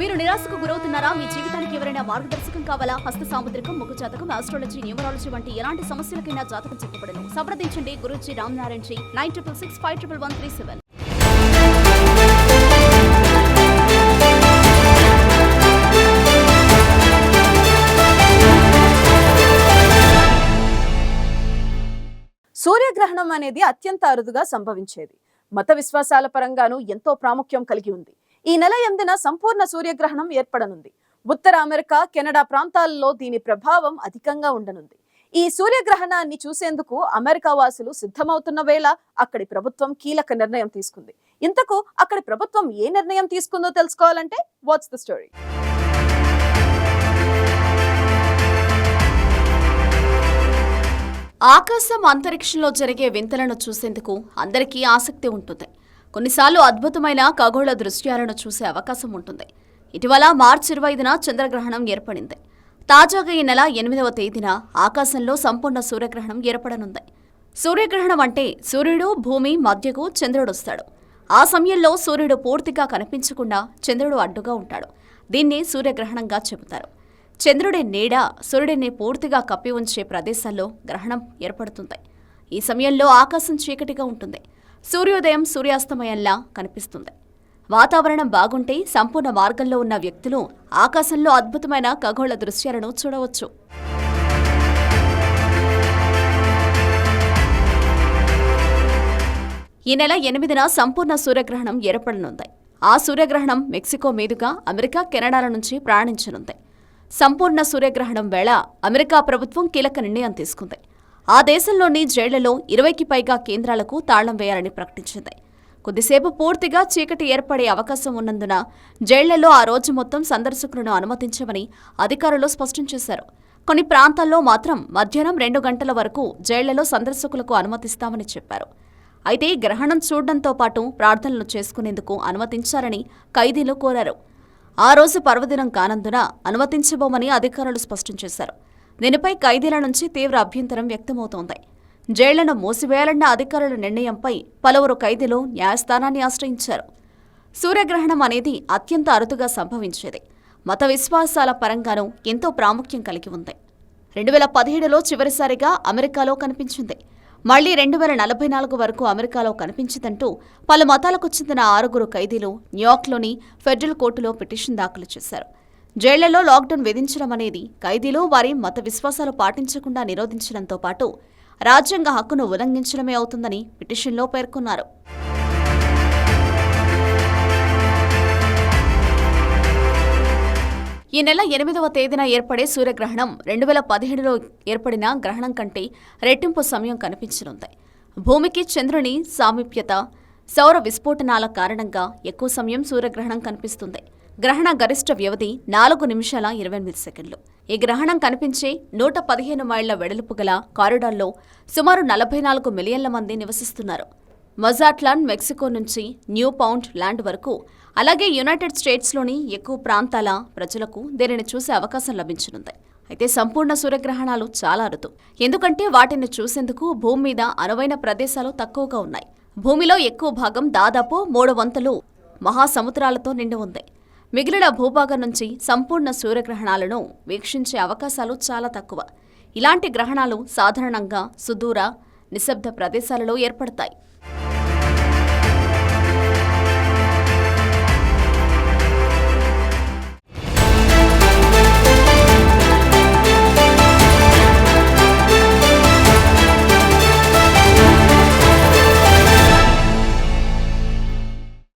మీరు నిరాశకు గురవుతున్నారా? మీ జీవితానికి ఎవరైనా మార్గదర్శకం కావాలా? హస్త సాముద్రికం ముఖ జాతకం ఆస్ట్రాలజీ న్యూమరాలజీ వంటి ఎలాంటి సమస్యలకైనా జాతకం చెప్పబడను. సంప్రదించండి Guruji Ramanarayana ji nine triple six five triple one three seven. సూర్యగ్రహణం అనేది అత్యంత అరుదుగా సంభవించేది. మత విశ్వాసాల పరంగాను ఎంతో ప్రాముఖ్యం కలిగి ఉంది. ఈ నెల ఎనిమిదిన సంపూర్ణ సూర్యగ్రహణం ఏర్పడనుంది. ఉత్తర అమెరికా కెనడా ప్రాంతాలలో దీని ప్రభావం అధికంగా ఉండనుంది. ఈ సూర్యగ్రహణాన్ని చూసేందుకు అమెరికా వాసులు సిద్ధమవుతున్న వేళ అక్కడి ప్రభుత్వం కీలక నిర్ణయం తీసుకుంది. ఇంతకు అక్కడి ప్రభుత్వం ఏ నిర్ణయం తీసుకుందో తెలుసుకోవాలంటే వాట్స్ ద స్టోరీ ఆకాశం అంతరిక్షంలో జరిగే వింతలను చూసేందుకు అందరికీ ఆసక్తి ఉంటుంది. కొన్నిసార్లు అద్భుతమైన ఖగోళ దృశ్యాలను చూసే అవకాశం ఉంటుంది. ఇటీవల మార్చి ఇరవై ఐదున చంద్రగ్రహణం ఏర్పడింది. తాజాగా ఈ నెల ఎనిమిదవ తేదీన ఆకాశంలో సంపూర్ణ సూర్యగ్రహణం ఏర్పడనుంది. సూర్యగ్రహణం అంటే సూర్యుడు భూమి మధ్యకు చంద్రుడు వస్తాడు. ఆ సమయంలో సూర్యుడు పూర్తిగా కనిపించకుండా చంద్రుడు అడ్డుగా ఉంటాడు. దీన్ని సూర్యగ్రహణంగా చెబుతారు. చంద్రుడి నీడ సూర్యుడిని పూర్తిగా కప్పి ఉంచే ప్రదేశాల్లో గ్రహణం ఏర్పడుతుంది. ఈ సమయంలో ఆకాశం చీకటిగా ఉంటుంది. సూర్యోదయం సూర్యాస్తమయంలా కనిపిస్తుంది. వాతావరణం బాగుంటే సంపూర్ణ మార్గంలో ఉన్న వ్యక్తులు ఆకాశంలో అద్భుతమైన ఖగోళ దృశ్యాలను చూడవచ్చు. ఈ నెల ఎనిమిదిన సంపూర్ణ సూర్యగ్రహణం ఏర్పడనుంది. ఆ సూర్యగ్రహణం మెక్సికో మీదుగా అమెరికా కెనడాల నుంచి ప్రయాణించనుంది. సంపూర్ణ సూర్యగ్రహణం వేళ అమెరికా ప్రభుత్వం కీలక నిర్ణయం తీసుకుంది. ఆ దేశంలోని జైళ్ళలో ఇరవైకి పైగా కేంద్రాలకు తాళం వేయాలని ప్రకటించింది. కొద్దిసేపు పూర్తిగా చీకటి ఏర్పడే అవకాశం ఉన్నందున జైళ్ళలో ఆ రోజు మొత్తం సందర్శకులను అనుమతించమని అధికారులు స్పష్టం చేశారు. కొన్ని ప్రాంతాల్లో మాత్రం మధ్యాహ్నం రెండు గంటల వరకు జైళ్ళలో సందర్శకులకు అనుమతిస్తామని చెప్పారు. అయితే గ్రహణం చూడడంతో పాటు ప్రార్థనలు చేసుకునేందుకు అనుమతించాలని ఖైదీలు కోరారు. ఆ రోజు పర్వదినం కానందున అనుమతించబోమని అధికారులు స్పష్టం చేశారు. దీనిపై ఖైదీల నుంచి తీవ్ర అభ్యంతరం వ్యక్తమవుతోంది. జైళ్ళను మూసివేయాలన్న అధికారుల నిర్ణయంపై పలువురు ఖైదీలు న్యాయస్థానాన్ని ఆశ్రయించారు. సూర్యగ్రహణం అనేది అత్యంత అరుదుగా సంభవించేది. మత విశ్వాసాల పరంగానూ ఎంతో ప్రాముఖ్యం కలిగి ఉంది. రెండు వేల పదిహేడులో చివరిసారిగా అమెరికాలో కనిపించింది. మళ్ళీ రెండు వేల నలభై నాలుగు వరకు అమెరికాలో కనిపించిందంటూ పలు మతాలకు చెందిన ఆరుగురు ఖైదీలు న్యూయార్క్లోని ఫెడరల్ కోర్టులో పిటిషన్ దాఖలు చేశారు. జైళ్ళలో లాక్డౌన్ విధించడం అనేది ఖైదీలు వారి మత విశ్వాసాలు పాటించకుండా నిరోధించడంతో పాటు రాజ్యాంగ హక్కును ఉల్లంఘించడమే అవుతుందని పిటిషన్లో పేర్కొన్నారు. ఈ నెల ఎనిమిదవ తేదీన ఏర్పడే సూర్యగ్రహణం రెండు వేల పదిహేడులో ఏర్పడిన గ్రహణం కంటే రెట్టింపు సమయం కనిపించనుంది. భూమికి చంద్రుని సామీప్యత సౌర విస్ఫోటనాల కారణంగా ఎక్కువ సమయం సూర్యగ్రహణం కనిపిస్తుంది. గ్రహణ గరిష్ట వ్యవధి నాలుగు నిమిషాల ఇరవై ఎనిమిది సెకండ్లు. ఈ గ్రహణం కనిపించే నూట పదిహేను మైళ్ళ వెడల్పు గల కారిడార్లో సుమారు నలభై నాలుగు మిలియన్ల మంది నివసిస్తున్నారు. మొజాట్లాండ్ మెక్సికో నుంచి న్యూ పౌండ్ ల్యాండ్ వరకు అలాగే యునైటెడ్ స్టేట్స్లోని ఎక్కువ ప్రాంతాల ప్రజలకు దీనిని చూసే అవకాశం లభించనుంది. అయితే సంపూర్ణ సూర్యగ్రహణాలు చాలా అరుదు. ఎందుకంటే వాటిని చూసేందుకు భూమి మీద అనువైన ప్రదేశాలు తక్కువగా ఉన్నాయి. భూమిలో ఎక్కువ భాగం దాదాపు మూడు వంతులు మహాసముద్రాలతో నిండి ఉంది. మిగిలిన భూభాగం నుంచి సంపూర్ణ సూర్యగ్రహణాలను వీక్షించే అవకాశాలు చాలా తక్కువ. ఇలాంటి గ్రహణాలు సాధారణంగా సుదూర నిశ్శబ్ద ప్రదేశాలలో ఏర్పడతాయి.